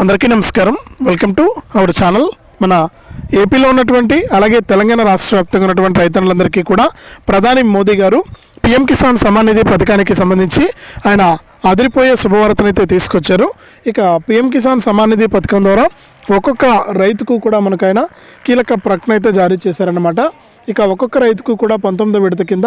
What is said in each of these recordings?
అందరికీ నమస్కారం. Welcome to our channel మన ఏపీలో ఉన్నటువంటి అలాగే తెలంగాణ రాష్ట్ర వ్యాప్తంగా ఉన్నటువంటి రైతన్నులందరికీ కూడా ప్రధాని మోదీ గారు పిఎం కిసాన్ సమ్మాన్ నిధి పథకానికి సంబంధించి ఆయన అదిరిపోయే శుభవార్తనైతే తీసుకొచ్చారు. ఇక పిఎం కిసాన్ సమ్మాన్ నిధి పథకం ద్వారా ఒక్కొక్క రైతుకు కూడా మనకైనా కీలక ప్రకటన అయితే జారీ చేశారనమాట ఇక ఒక్కొక్క రైతుకు కూడా పంతొమ్మిదో విడత కింద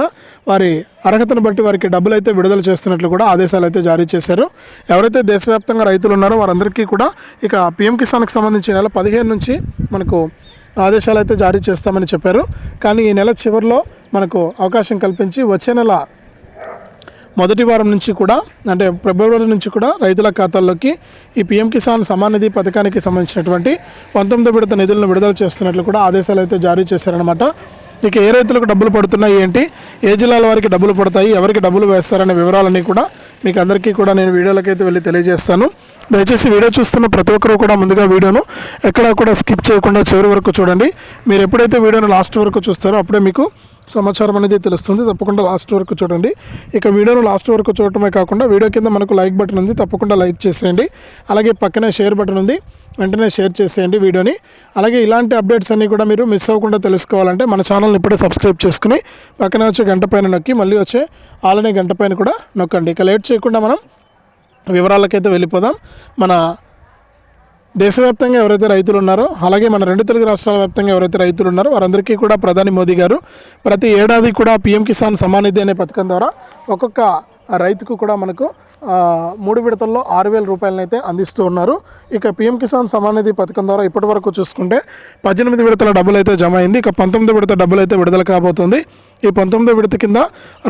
వారి అర్హతను బట్టి వారికి డబ్బులు అయితే విడుదల చేస్తున్నట్లు కూడా ఆదేశాలు అయితే జారీ చేశారు. ఎవరైతే దేశవ్యాప్తంగా రైతులు ఉన్నారో వారందరికీ కూడా ఇక పిఎం కిసాన్కి సంబంధించి నెల పదిహేను నుంచి మనకు ఆదేశాలు అయితే జారీ చేస్తామని చెప్పారు. కానీ ఈ నెల చివరిలో మనకు అవకాశం కల్పించి వచ్చే నెల మొదటి వారం నుంచి కూడా అంటే ఫిబ్రవరి నుంచి కూడా రైతుల ఖాతాల్లోకి ఈ పీఎం కిసాన్ సమాన్ నిధి పథకానికి సంబంధించినటువంటి పంతొమ్మిదో విడత నిధులను విడుదల చేస్తున్నట్లు కూడా ఆదేశాలు అయితే జారీ చేశారనమాట ఇక ఏ రైతులకు డబ్బులు పడుతున్నాయి ఏంటి? ఏ జిల్లాల వారికి డబ్బులు పడతాయి? ఎవరికి డబ్బులు వేస్తారనే వివరాలన్నీ కూడా మీకు అందరికీ కూడా నేను వీడియోలకైతే వెళ్ళి తెలియజేస్తాను. దయచేసి వీడియో చూస్తున్న ప్రతి ఒక్కరూ కూడా ముందుగా వీడియోను ఎక్కడా కూడా స్కిప్ చేయకుండా చివరి వరకు చూడండి. మీరు ఎప్పుడైతే వీడియోను లాస్ట్ వరకు చూస్తారో అప్పుడే మీకు సమాచారం అనేది తెలుస్తుంది. తప్పకుండా లాస్ట్ వరకు చూడండి. ఇక వీడియోను లాస్ట్ వరకు చూడటమే కాకుండా వీడియో కింద మనకు లైక్ బటన్ ఉంది. తప్పకుండా లైక్ చేసేయండి. అలాగే పక్కనే షేర్ బటన్ ఉంది. వెంటనే షేర్ చేసేయండి వీడియోని. అలాగే ఇలాంటి అప్డేట్స్ అన్నీ కూడా మీరు మిస్ అవ్వకుండా తెలుసుకోవాలంటే మన ఛానల్ని ఇప్పుడే సబ్స్క్రైబ్ చేసుకుని పక్కనే వచ్చే గంట పైన నొక్కి మళ్ళీ వచ్చే ఆలనే గంట పైన కూడా నొక్కండి. ఇక లేట్ చేయకుండా మనం వివరాలకైతే వెళ్ళిపోదాం. మన దేశవ్యాప్తంగా ఎవరైతే రైతులు ఉన్నారో అలాగే మన రెండు తెలుగు రాష్ట్రాల వ్యాప్తంగా ఎవరైతే రైతులు ఉన్నారో వారందరికీ కూడా ప్రధాని మోదీ గారు ప్రతి ఏడాది కూడా పిఎం కిసాన్ సమానిధి అనే పథకం ద్వారా ఒక్కొక్క రైతుకు కూడా మనకు మూడు విడతల్లో ఆరు వేల రూపాయలనైతే అందిస్తూ ఉన్నారు. ఇక పిఎం కిసాన్ సమాన్ నిధి పథకం ద్వారా ఇప్పటి వరకు చూసుకుంటే పద్దెనిమిది విడతల డబ్బులు అయితే జమ అయింది. ఇక పంతొమ్మిది విడత డబ్బులు అయితే విడుదల కాబోతుంది. ఈ పంతొమ్మిదో విడత కింద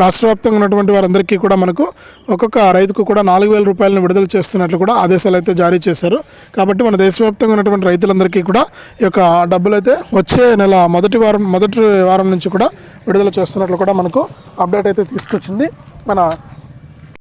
రాష్ట్ర వ్యాప్తంగా ఉన్నటువంటి వారందరికీ కూడా మనకు ఒక్కొక్క రైతుకు కూడా నాలుగు వేల రూపాయలను విడుదల చేస్తున్నట్లు కూడా ఆదేశాలు అయితే జారీ చేశారు. కాబట్టి మన దేశవ్యాప్తంగా ఉన్నటువంటి రైతులందరికీ కూడా ఈ యొక్క డబ్బులు అయితే వచ్చే నెల మొదటి వారం మొదటి వారం నుంచి కూడా విడుదల చేస్తున్నట్లు కూడా మనకు అప్డేట్ అయితే తీసుకొచ్చింది. మన